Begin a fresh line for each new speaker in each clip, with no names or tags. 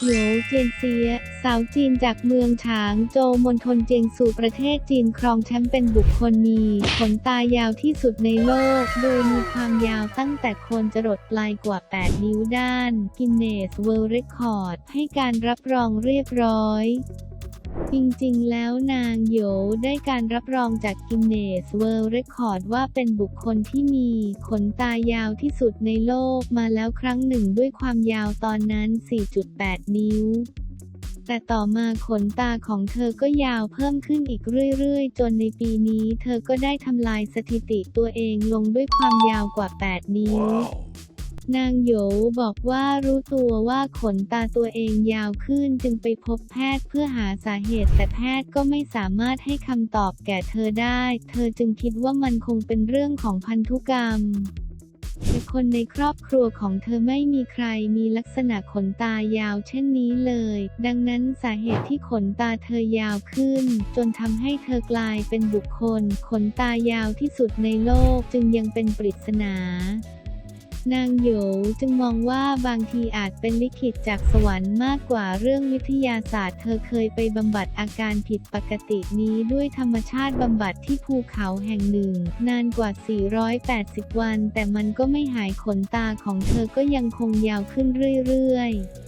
โหยเจียนเซีย สาวจีนจากเมืองฉางโจวมณฑลเจียงสู่ประเทศจีนครองแชมป์เป็นบุคคลมีขนตายาวที่สุดในโลก โดยมีความยาวตั้งแต่โคนจรดปลายกว่า 8 นิ้วด้าน กินเนสเวิลด์เรคคอร์ดให้การรับรองเรียบร้อย จริงๆ แล้วนางโยได้การรับรองจากกินเนสเวิลด์เรคคอร์ดว่าเป็นบุคคลที่มีขนตายาวที่สุดในโลกมาแล้วครั้งหนึ่งด้วยความยาวตอนนั้น 4.8 นิ้ว แต่ต่อมาขนตาของเธอก็ยาวเพิ่มขึ้นอีกเรื่อยๆ จนในปีนี้เธอก็ได้ทำลายสถิติตัวเองลงด้วยความยาวกว่า 8 นิ้ว นางโหยบอกว่ารู้ตัวว่าขนตาตัวเองยาวขึ้นจึงไปพบแพทย์เพื่อหาสาเหตุ แต่แพทย์ก็ไม่สามารถให้คำตอบแก่เธอได้ เธอจึงคิดว่ามันคงเป็นเรื่องของพันธุกรรมแต่คนในครอบครัวของเธอไม่มีใครมีลักษณะขนตายาวเช่นนี้เลย ดังนั้นสาเหตุที่ขนตาเธอยาวขึ้น จนทำให้เธอกลายเป็นบุคคล ขนตายาวที่สุดในโลกจึงยังเป็นปริศนา นางโยจึงมองว่าบางทีอาจเป็นลิขิตจากสวรรค์มากกว่าเรื่องวิทยาศาสตร์ เธอเคยไปบำบัดอาการผิดปกตินี้ด้วยธรรมชาติบำบัดที่ภูเขาแห่งหนึ่ง นานกว่า 480 วัน แต่มันก็ไม่หายขนตาของเธอก็ยังคงยาวขึ้นเรื่อยๆ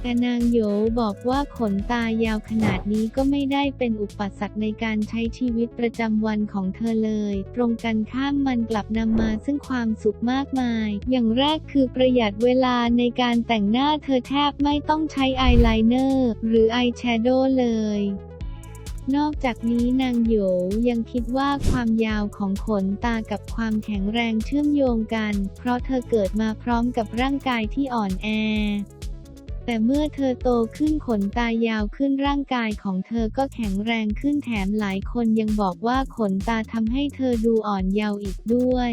แต่นางโยบอกว่าขนตายาวขนาดนี้ก็ไม่ได้เป็นอุปสรรคในการใช้ชีวิตประจำวันของเธอเลย ตรงกันข้ามมันกลับนำมาซึ่งความสุขมากมาย อย่างแรกคือประหยัดเวลาในการแต่งหน้าเธอแทบไม่ต้องใช้อายไลเนอร์หรืออายแชโดว์เลยนอกจากนี้นางโหยยังคิดว่าความยาวของขนตากับความแข็งแรงเชื่อมโยงกัน เพราะเธอเกิดมาพร้อมกับร่างกายที่อ่อนแอ แต่เมื่อเธอโตขึ้นขนตายาวขึ้นร่างกายของเธอก็แข็งแรงขึ้นแถมหลายคนยังบอกว่าขนตาทำให้เธอดูอ่อนเยาว์อีกด้วย